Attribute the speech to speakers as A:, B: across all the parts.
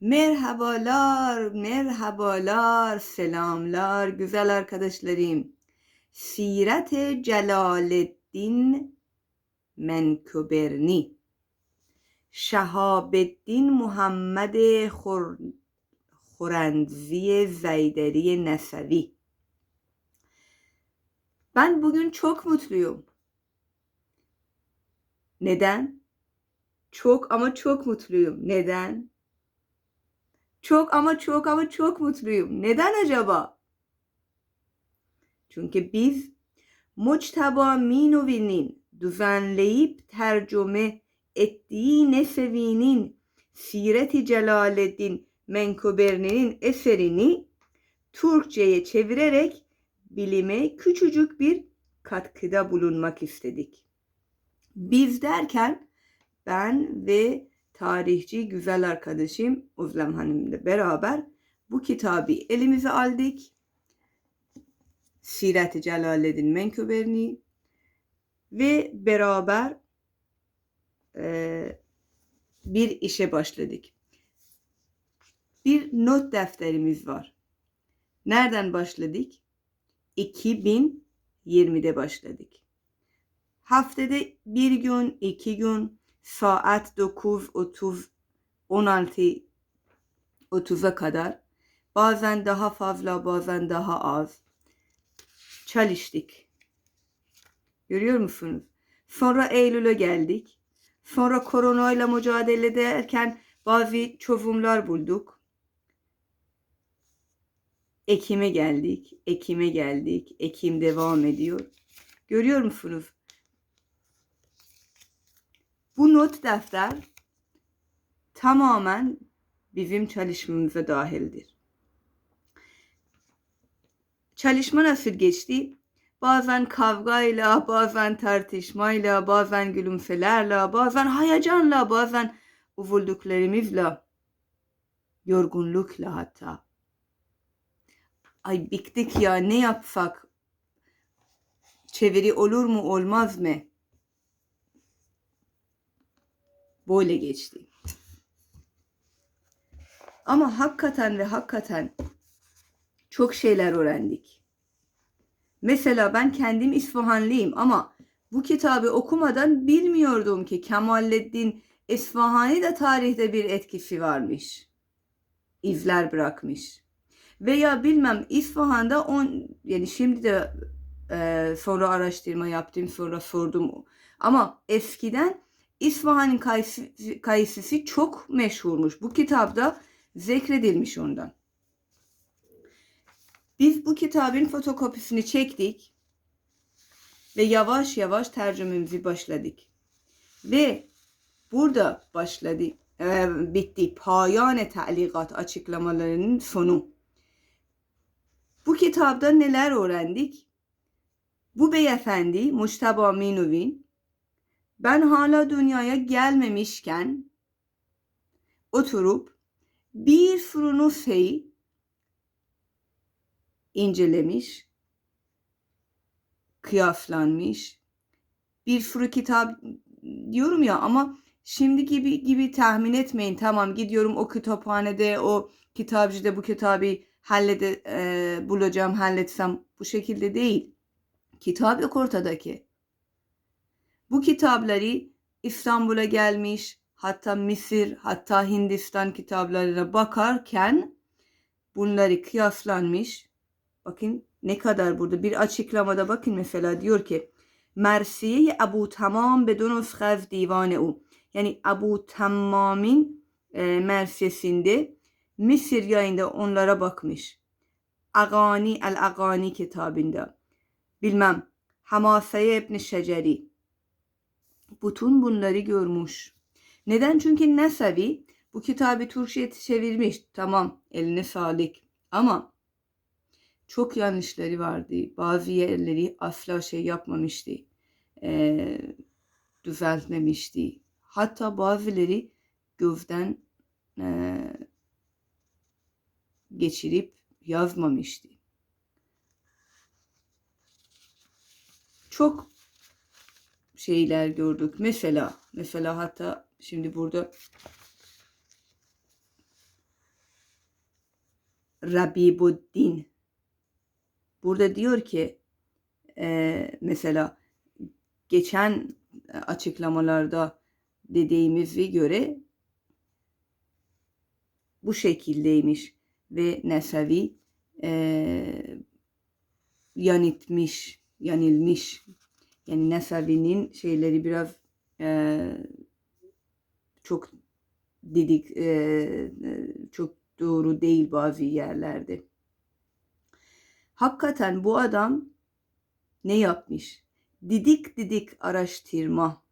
A: Merhabalar, merhabalar, selamlar güzel arkadaşlarım. Siret Celaleddin Menkuberni. Şehabeddin Muhammed Khurendzi Zeyderi Nesevi. Ben bugün çok mutluyum. Neden? Çok ama çok mutluyum. Neden? Çok ama çok ama çok mutluyum. Neden acaba? Çünkü biz Muçtaba Minovi'nin düzenleyip tercüme ettiği Nesevi'nin Siret-i Celaleddin Menkuberni'nin eserini Türkçe'ye çevirerek bilime küçücük bir katkıda bulunmak istedik. Biz derken ben ve tarihçi güzel arkadaşım Özlem Hanım'la beraber bu kitabı elimize aldık. Siret-i Celaleddin Menkıberni ve beraber e, bir işe başladık. Bir not defterimiz var. Nereden başladık? 2020'de başladık. Haftada bir gün, iki gün, saat 9.30 16 30'a kadar bazen daha fazla bazen daha az çalıştık. Görüyor musunuz? Sonra Eylül'e geldik. Sonra koronayla mücadele ederken bazı çözümler bulduk. Ekim'e geldik. Ekim'e geldik. Ekim devam ediyor. Görüyor musunuz? Bu not defter tamamen bizim çalışmamıza dahildir. Çalışma nasıl geçti? Bazen kavgayla, bazen tartışmayla, bazen gülümselerle, bazen heyecanla, bazen uvulduklarımızla, yorgunlukla hatta. Ay bittik ya ne yapsak? Çeviri olur mu olmaz mı? Böyle geçti. Ama hakikaten ve hakikaten çok şeyler öğrendik. Mesela ben kendim İsfahanlıyım ama bu kitabı okumadan bilmiyordum ki Kemalettin İsfahani de tarihte bir etkisi varmış. İzler bırakmış. Veya bilmem İsfahan'da on yani şimdi de e, sonra araştırma yaptım sonra sordum ama eskiden İsfahan'ın kayısı, kayısısı çok meşhurmuş. Bu kitapta zikredilmiş ondan. Biz bu kitabın fotokopisini çektik ve yavaş yavaş tercümemizi başladık. Ve burada başladı, e, bitti payane talikat açıklamalarının sonu. Bu kitapta neler öğrendik? Bu beyefendi Muştaba Minovin ben hala dünyaya gelmemişken oturup bir nüsheyi incelemiş, kıyaslanmış. Bir sürü kitap diyorum ya ama şimdi gibi gibi tahmin etmeyin. Tamam gidiyorum o kütüphanede o kitapçıda bu kitabı hallede e, bulacağım halletsem bu şekilde değil. Kitap yok ortadaki. Bu kitapları İstanbul'a gelmiş, hatta Mısır, hatta Hindistan kitaplarına bakarken bunları kıyaslanmış. Bakın ne kadar burada bir açıklamada bakın mesela diyor ki Mersiye Abu Tamam bedun uskhaz divane u. Yani Abu Tamam'ın e, mersiyesinde Mısır yayında onlara bakmış. Agani el Agani kitabında. Bilmem. Hamaseye İbn Şeceri bütün bunları görmüş. Neden? Çünkü Nesevi bu kitabı Türkçe'ye çevirmiş. Tamam eline sağlık. Ama çok yanlışları vardı. Bazı yerleri asla şey yapmamıştı. E, düzeltmemişti. Hatta bazıları gözden e, geçirip yazmamıştı. Çok şeyler gördük. Mesela mesela hatta şimdi burada Rabibuddin. Burada diyor ki e, mesela geçen açıklamalarda dediğimize göre bu şekildeymiş ve Nesevi e, yanitmiş, yanilmiş. Yani Nesevi'nin şeyleri biraz e, çok dedik e, çok doğru değil bazı yerlerde. Hakikaten bu adam ne yapmış? Didik didik araştırma.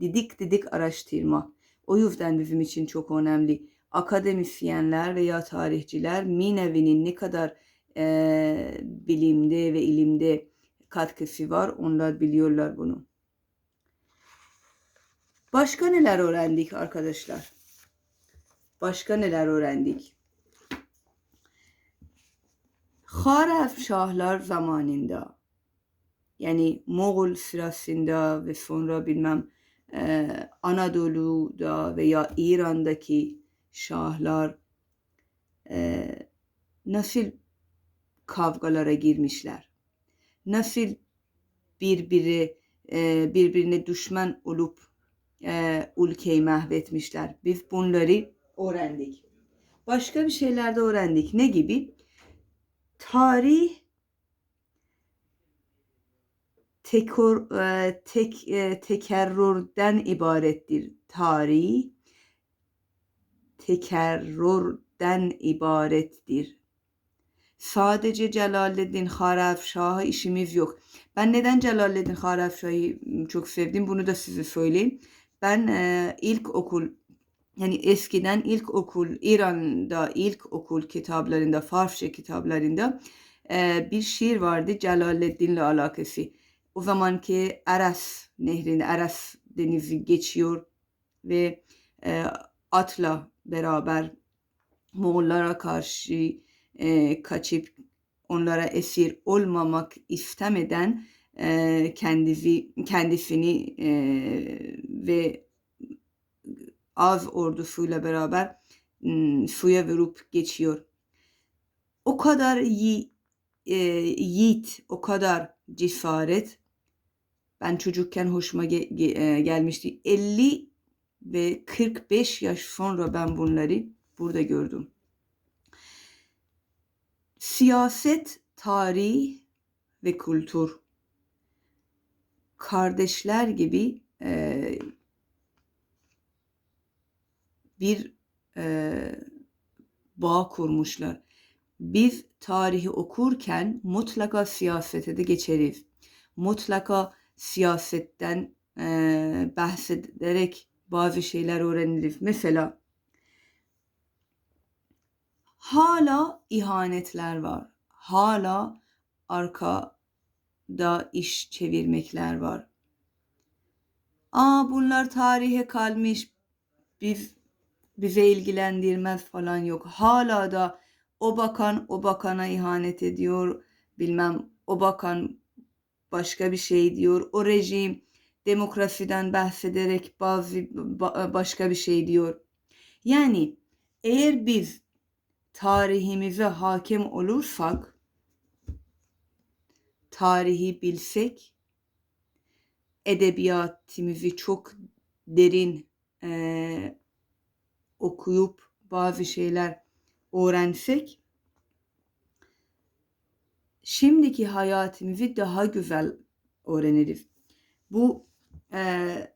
A: Didik didik araştırma. O yüzden bizim için çok önemli. Akademisyenler veya tarihçiler Minevi'nin ne kadar e, bilimde ve ilimde katkısı var onlar biliyorlar bunu. Başka neler öğrendik arkadaşlar? Başka neler öğrendik? Şahlar zamanında yani Moğol sırasında ve sonra bilmem e, Anadolu'da veya İran'daki şahlar e, nasıl kavgalara girmişler? Nasıl birbiri e, birbirine düşman olup e, ülkeyi mahvetmişler? Biz bunları öğrendik. Başka bir şeyler de öğrendik. Ne gibi? Tarih tekor, e, tek, e, tekerrürden ibarettir. Tarih tekerrürden ibarettir. Sadece Celaleddin Harefşah'ı işimiz yok. Ben neden Celaleddin Harefşah'ı çok sevdim bunu da size söyleyeyim. Ben e, ilk okul yani eskiden ilk okul İran'da ilk okul kitaplarında Farsça kitaplarında e, bir şiir vardı Celaleddin'le alakası. O zamanki Aras nehrinde Aras denizi geçiyor ve e, atla beraber Moğollara karşı e, kaçıp onlara esir olmamak istemeden e, kendisi kendisini e, ve az ordusuyla beraber m, suya vurup geçiyor. O kadar yi, e, yiğit, o kadar cesaret ben çocukken hoşuma ge, ge, e, gelmişti. 50 ve 45 yaş sonra ben bunları burada gördüm. Siyaset, tarih ve kültür kardeşler gibi e, bir e, bağ kurmuşlar. Biz tarihi okurken mutlaka siyasete de geçeriz. Mutlaka siyasetten e, bahsederek bazı şeyler öğreniriz. Mesela hala ihanetler var. Hala arkada iş çevirmekler var. Aa bunlar tarihe kalmış. Biz bize ilgilendirmez falan yok. Hala da o bakan o bakana ihanet ediyor. Bilmem o bakan başka bir şey diyor. O rejim demokrasiden bahsederek bazı başka bir şey diyor. Yani eğer biz tarihimize hakim olursak, tarihi bilsek, edebiyatımızı çok derin e, okuyup bazı şeyler öğrensek, şimdiki hayatımızı daha güzel öğreniriz. Bu e,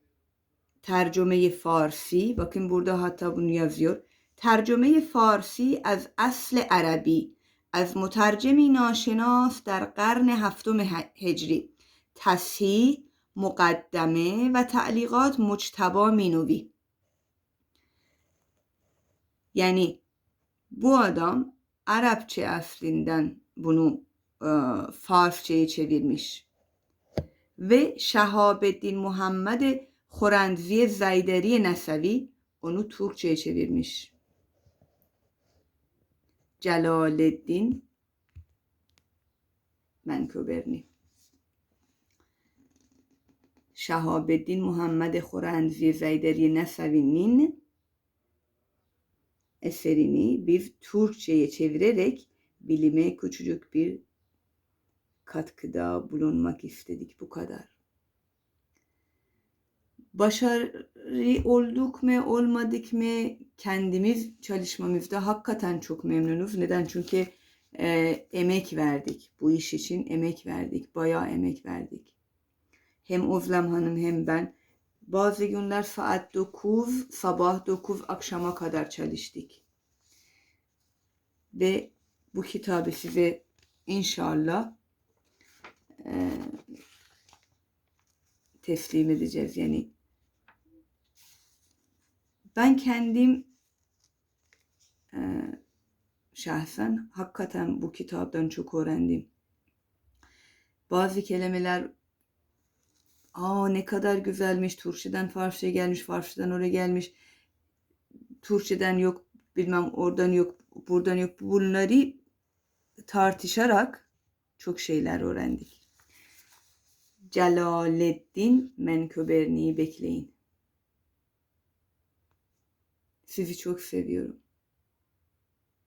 A: tercümeyi Farsi, bakın burada hatta bunu yazıyor. ترجمه فارسی از اصل عربی از مترجمی ناشناس در قرن هفتم هجری. تصحیح مقدمه و تعلیقات مجتبا مینوی. یعنی بو آدم عرب چه اصلیندن بونو فارس چه چه میش؟ و شهاب الدین محمد خورندزی زیدری نسوی اونو تورک چه چه میش؟ Celaleddin Menkuberni. Şahabeddin Muhammed Khorandvi Zayderi Nesevi'nin eserini bir Türkçe'ye çevirerek bilime küçücük bir katkıda bulunmak istedik bu kadar. Başarı olduk mu olmadık mı kendimiz çalışmamızda hakikaten çok memnunuz. Neden? Çünkü e, emek verdik. Bu iş için emek verdik. Bayağı emek verdik. Hem Özlem Hanım hem ben. Bazı günler saat 9, sabah 9 akşama kadar çalıştık. Ve bu kitabı size inşallah e, teslim edeceğiz. Yani ben kendim e, şahsen hakikaten bu kitaptan çok öğrendim. Bazı kelimeler aa ne kadar güzelmiş Türkçeden Farsça'ya gelmiş Farsçadan oraya gelmiş Türkçeden yok bilmem oradan yok buradan yok bunları tartışarak çok şeyler öğrendik. Celaleddin Menkıberni'yi bekleyin. Sizi çok seviyorum.